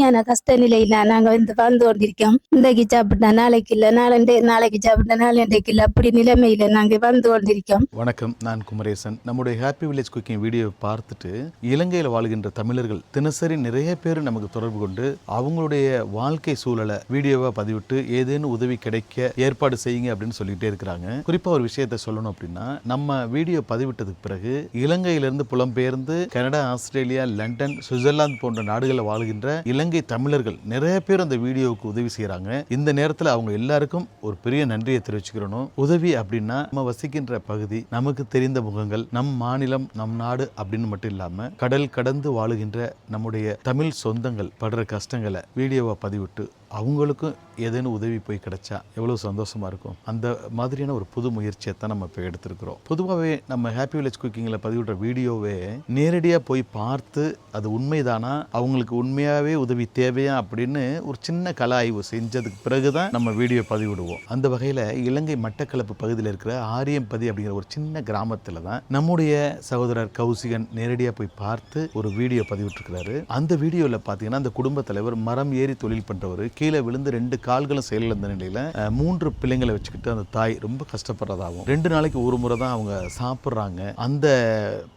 சரியான கஷ்ட நிலையில நாங்க வந்து வாழ்ந்து கொண்டிருக்கோம். இன்றைக்கு சாப்பிட்டா நாளைக்கு இல்ல நாளண்டே நாளைக்கு சாப்பிட்டா நாளண்டைக்கு இல்ல அப்படி நிலைமையில நாங்க வாழ்ந்து கொண்டிருக்கோம். வணக்கம் நான் குமரேசன். நம்முடைய ஹாப்பி வில்லேஜ் குக்கிங் வீடியோவை பார்த்துட்டு இலங்கையில் வாழ்கின்ற தமிழர்கள் தினசரி நிறைய பேர் நமக்கு தொடர்பு கொண்டு அவங்களுடைய வாழ்க்கை சூழலை வீடியோவா பதிவிட்டு ஏதேனும் உதவி கிடைக்க ஏற்பாடு செய்யுங்க அப்படின்னு சொல்லிட்டே இருக்கிறாங்க. குறிப்பா ஒரு விஷயத்தை சொல்லணும் அப்படின்னா நம்ம வீடியோ பதிவிட்டதுக்கு பிறகு இலங்கையிலிருந்து புலம்பெயர்ந்து கனடா ஆஸ்திரேலியா லண்டன் சுவிட்சர்லாந்து போன்ற நாடுகளில் வாழ்கின்ற இலங்கை தமிழர்கள் நிறைய பேர் அந்த வீடியோவுக்கு உதவி செய்கிறாங்க இந்த நேரத்தில் அவங்க எல்லாருக்கும் ஒரு பெரிய நன்றியை தெரிவிச்சுக்கிறணும். உதவி அப்படின்னா நம்ம வசிக்கின்ற பகுதி நமக்கு தெரிந்த முகங்கள் நம் மாநிலம் நம் நாடு அப்படின்னு மட்டும் இல்லாமல் கடல் கடந்து வாழுகின்ற நம்முடைய தமிழ் சொந்தங்கள் படுற கஷ்டங்களை வீடியோவை பதிவிட்டு அவங்களுக்கும் ஏதேனும் உதவி போய் கிடைச்சா எவ்வளோ சந்தோஷமாக இருக்கும்? அந்த மாதிரியான ஒரு புது முயற்சியை தான் நம்ம இப்போ எடுத்திருக்கிறோம். பொதுவாகவே நம்ம ஹாப்பி வில்லேஜ் குக்கிங்கில் பதிவிடுற வீடியோவே நேரடியாக போய் பார்த்து அது உண்மைதானா? அவங்களுக்கு உண்மையாகவே உதவி தேவையா? அப்படின்னு ஒரு சின்ன கல ஆய்வு செஞ்சதுக்கு பிறகு தான் நம்ம வீடியோ பதிவிடுவோம். அந்த வகையில் இலங்கை மட்டக்களப்பு பகுதியில் இருக்கிற ஆரியம்பதி அப்படிங்கிற ஒரு சின்ன கிராமத்தில் தான் நம்முடைய சகோதரர் கௌசிகன் நேரடியாக போய் பார்த்து ஒரு வீடியோ பதிவிட்டிருக்கிறாரு. அந்த வீடியோவில் பார்த்தீங்கன்னா அந்த குடும்ப தலைவர் மரம் ஏறி தொழில் பண்ணுறவர் கீழே விழுந்து ரெண்டு கால்களும் செயலிழந்த நிலையில் மூன்று பிள்ளைங்களை வச்சுக்கிட்டு அந்த தாய் ரொம்ப கஷ்டப்படுறதாகவும் ரெண்டு நாளைக்கு ஒரு முறை தான் அவங்க சாப்பிட்றாங்க. அந்த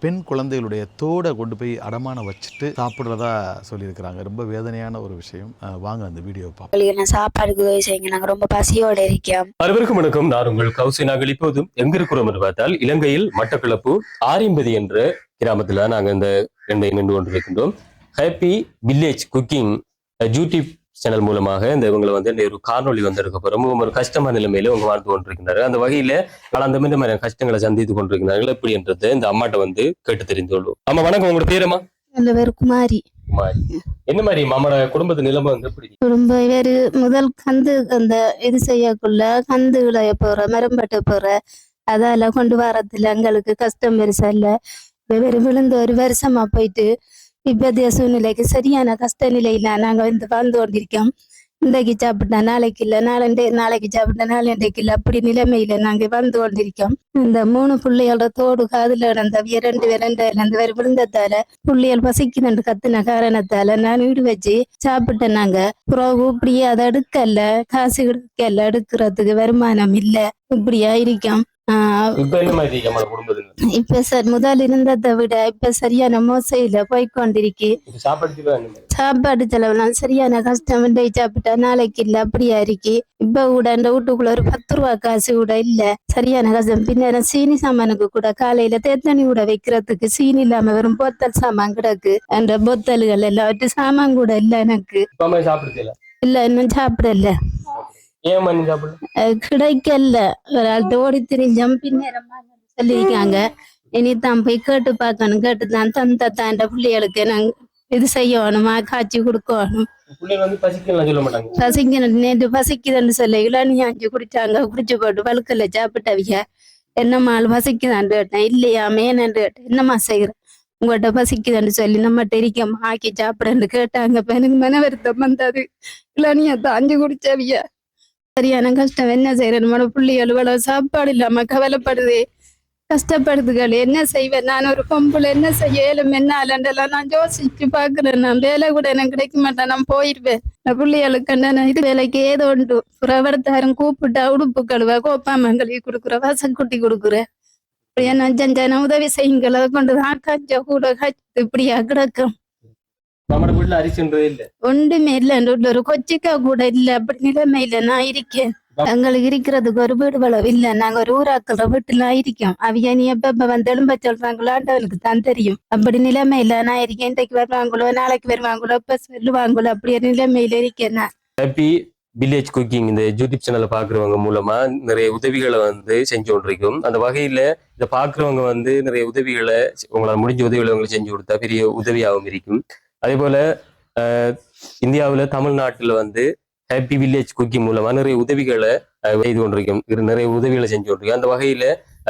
பெண் குழந்தைகளுடைய தோடை கொண்டு போய் அடமான வச்சுட்டு சாப்பிட்றதா சொல்லியிருக்கிறாங்க. ரொம்ப வேதனையான ஒரு விஷயம். வாங்க அந்த வீடியோவை பார்ப்போம். சாப்பாடுக்கு உதவி செய்யுங்க. நாங்க ரொம்ப பசியோட இருக்கோம். அனைவருக்கும் வணக்கம். நான் உங்கள் கௌசி நாங்கள் இப்போதும் எங்க இருக்கிறோம் என்று பார்த்தால் இலங்கையில் மட்டக்களப்பு ஆரியம்பதி என்ற கிராமத்துல நாங்க இந்த ரெண்டை நின்று கொண்டிருக்கின்றோம். Happy village cooking YouTube channel மூலமாக இந்த இவங்களை வந்து இந்த ஒரு காணொளி வந்திருக்க போறோம். ரொம்ப ஒரு கஷ்டமான நிலைமையில இவங்க வாழ்ந்து கொண்டிருக்கிறாரு அந்த வகையில அந்த மாதிரி மாதிரி கஷ்டங்களை சந்தித்து கொண்டிருக்கிறார்கள். எப்படின்றது இந்த அம்மாட்ட வந்து கேட்டு தெரிந்து கொள்வோம். ஆமா வணக்கம். உங்களோட பேருமா அந்த பேர் குமாரி. என்ன மாதிரி மாமோட குடும்பத்து நிலைமை வந்து எப்படி? ரொம்ப பேரு முதல் கந்து அந்த இது செய்யக்குள்ள கந்து விளைய போற மரம்பட்ட போற. அதால கொண்டு வரதுல எங்களுக்கு கஷ்டம் பெருசா இல்ல. வெவ்வேறு விழுந்து ஒரு வருஷமா போயிட்டு இப்போதைய சூழ்நிலைக்கு சரியான கஷ்ட நிலையில நாங்கள் வந்து வாழ்ந்து கொண்டிருக்கோம். இன்றைக்கு சாப்பிட்டா நாளைக்கு இல்லை நாளண்டே நாளைக்கு சாப்பிட்டா நாளண்டைக்கு இல்லை அப்படி நிலைமையில நாங்கள் வாழ்ந்து கொண்டிருக்கோம். இந்த மூணு பிள்ளைகளோட தோடு காதுல இடந்தவிய இரண்டு பேர் ரெண்டு வேறு விழுந்ததால பிள்ளைகள் பசிக்குதுன்னு கத்துன காரணத்தால நான் வீடு வச்சு சாப்பிட்டேன் நாங்க புறவு இப்படியே அதை எடுக்கல காசு எடுக்கல எடுக்கிறதுக்கு வருமானம் இல்லை. இப்படியா இருக்கோம். இப்ப சார் முதல் இருந்ததை விட இப்ப சரியான மோசையில மாதிரி சாப்பாடு செலவுலாம் சரியான கஷ்டம் இன்றைக்கு சாப்பிட்டா நாளைக்கு இல்ல அப்படியா இருக்கு? இப்ப கூட அந்த வீட்டுக்குள்ள ஒரு பத்து ரூபா காசு கூட இல்ல சரியான கஷ்டம். பின்னர் சீனி சாமானுக்கு கூட காலையில தேத்தனி கூட வைக்கிறதுக்கு சீனி இல்லாம வெறும் போத்தல் சாமான் கிடக்கு. அந்த போத்தல்கள் எல்லாம் சாமான் கூட இல்ல எனக்கு. இல்ல இன்னும் சாப்பிடல ஏன் மணி சாப்பிடல அது கிடைக்கல. ஒரு ஆள் ஓடி திரிஞ்சோம் பின்னேரமா சொல்லியிருக்காங்க. இனிதான் போய் கேட்டு பார்க்கணும். கேட்டு தான் தந்த தாண்ட பிள்ளைகளுக்கு நாங்க இது செய்யணுமா. காய்ச்சி கொடுக்கணும். பசிக்கணும். நேற்று பசிக்குதுன்னு சொல்ல இளநீ அஞ்சு குடிச்சாங்க. குடிச்சு போட்டு வழுக்கல சாப்பிட்டவிய. என்னம்மா ஆள் பசிக்குதான்னு கேட்டேன். இல்லையா மேனன்னு கேட்டேன். என்னம்மா செய்கிறேன் உங்கள்கிட்ட பசிக்குதுன்னு சொல்லி நம்மகிட்ட இருக்கமா ஆக்கி சாப்பிடன்னு கேட்டாங்க. எனக்கு மன வருத்தம் வந்தது. இளநியத்தை அஞ்சு குடிச்சவிய. சரியான கஷ்டம். என்ன செய்யறது? நம்மளோட பிள்ளைகள் இவ்வளவு சாப்பாடு இல்லாம கவலைப்படுது. கஷ்டப்படுதுகள் என்ன செய்வேன்? நான் ஒரு பொம்பளை. என்ன செய்ய? ஏழும் என்ன ஆலண்டெல்லாம் நான் யோசிச்சு பாக்குறேன் நான் வேலை கூட எனக்கு கிடைக்க மாட்டேன். நான் போயிருவேன். நான் பிள்ளைகளுக்கு நான் இது வேலைக்கு ஏதோ உண்டு. புறவர்த்தாரும் கூப்பிட்டா உடுப்பு கழுவ கோப்பாம கழுவி கொடுக்குற வாசக்குட்டி கொடுக்குற. அப்படியே நான் செஞ்சேன் உதவி செய்யுங்கள். அதை கொண்டு தான் கஞ்ச கூட இப்படியா கிடக்கும். நம்மளோட வீட்டுல அரிசின்றதே இல்ல ஒன்றுமே இல்லை என்ற வீட்டுல ஒரு கொச்சிக்கா கூட இல்ல அப்படி நிலைமையில நான் இருக்கேன் எங்களுக்கு இருக்கிறதுக்கு ஒரு வீடு வளவு இல்ல நாங்க ஒரு ஊராக்கள வீட்டுல இருக்கோம் அவிய நீ எப்ப எப்ப வந்து எழும்ப சொல்றாங்களோ ஆண்டவனுக்கு தான் தெரியும் அப்படி நிலைமையில நான் இருக்கேன் இன்றைக்கு வருவாங்களோ நாளைக்கு வருவாங்களோ இப்ப சொல்லுவாங்களோ அப்படியே நிலைமையில இருக்கேன் நான் ஹாப்பி வில்லேஜ் குக்கிங் இந்த யூடியூப் சேனலை பாக்குறவங்க மூலமா நிறைய உதவிகளை வந்து செஞ்சு கொண்டிருக்கும் அந்த வகையில இதை பாக்குறவங்க வந்து நிறைய உதவிகளை உங்களால் முடிஞ்ச உதவிகளை உங்களுக்கு செஞ்சு கொடுத்தா பெரிய உதவியாகவும் இருக்கும் அதே போல இந்தியாவில் இந்தியாவுல தமிழ்நாட்டுல வந்து ஹாப்பி வில்லேஜ் குக்கிங் மூலமா நிறைய உதவிகளை அஹ், செய்து கொண்டிருக்கும். நிறைய உதவிகளை செஞ்சு கொண்டிருக்கோம். அந்த வகையில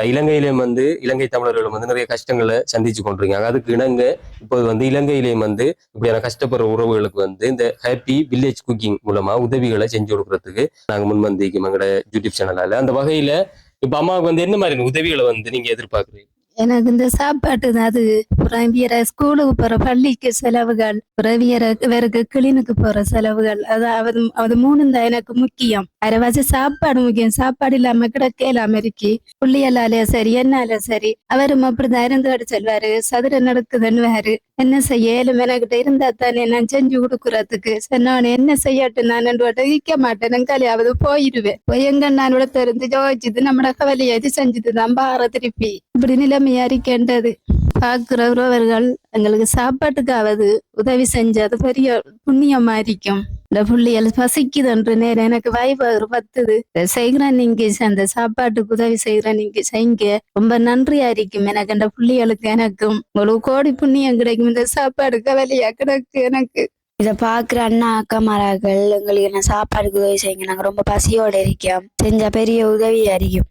இலங்கையிலேயும் வந்து இலங்கை தமிழர்களும் வந்து நிறைய கஷ்டங்களை சந்திச்சு கொண்டிருக்காங்க. அதுக்கு இணங்க இப்போது வந்து இலங்கையிலேயும் வந்து இப்படியான கஷ்டப்படுற உறவுகளுக்கு வந்து இந்த ஹாப்பி வில்லேஜ் குக்கிங் மூலமா உதவிகளை செஞ்சு கொடுக்கறதுக்கு நாங்க முன்வந்திருக்கோம் எங்களோட யூடியூப் சேனலால அந்த வகையில இப்ப அம்மாவுக்கு வந்து என்ன மாதிரி உதவிகளை வந்து நீங்க எதிர்பார்க்குறீங்க? எனக்கு இந்த சாப்பாட்டு அது அப்புறம் வேற ஸ்கூலுக்கு போற பள்ளிக்கு செலவுகள் அப்புறம் வேற வேறக்கு கிளினுக்கு போற செலவுகள் அது அது அது மூணு தான் எனக்கு முக்கியம். அரைவாசி சாப்பாடு முக்கியம். சாப்பாடு இல்லாம கிடக்க இல்லாம இருக்கி புள்ளியலாலே சரி என்னால சரி அவரும் அப்படிதான் இருந்து செல்வாரு சதுர நடக்குதுன்னுவாரு. என்ன செய்ய? ஏழு எனக்கிட்ட இருந்தா தானே நான் செஞ்சு கொடுக்கறதுக்கு. சொன்னவனே என்ன செய்யட்டும்? நான் ரெண்டு வட்டம் விற்க மாட்டேன். கலியாவது போயிடுவேன் போய் எங்க நான் இவ்வளோ தெரிஞ்சு ஜோதிச்சுது நம்மட கவலையை செஞ்சது செஞ்சுது தான் பார திருப்பி. இப்படி நிலைமையா இருக்கின்றது பாக்குற உறவர்கள் எங்களுக்கு சாப்பாட்டுக்காவது உதவி செஞ்சது பெரிய புண்ணியமா இருக்கும் இந்த புள்ளிகள் பசிக்குதுன்ற நேரம் எனக்கு வாய்ப்பு பத்துது. செய்கிறேன் நீங்க அந்த சாப்பாட்டுக்கு உதவி செய்கிறேன் நீங்க செய்ங்க. ரொம்ப நன்றியா இருக்கும் எனக்கு அந்த புள்ளியலுக்கு எனக்கும். உங்களுக்கு கோடி புண்ணியம் கிடைக்கும். இந்த சாப்பாடு கவலையா கிடக்கு எனக்கு. இதை பாக்குற அண்ணா அக்கமாராக்கள் எங்களுக்கு என்ன சாப்பாடுக்கு உதவி செய்யுங்க. நாங்க ரொம்ப பசியோட இருக்கோம். செஞ்சா பெரிய உதவியா இருக்கும்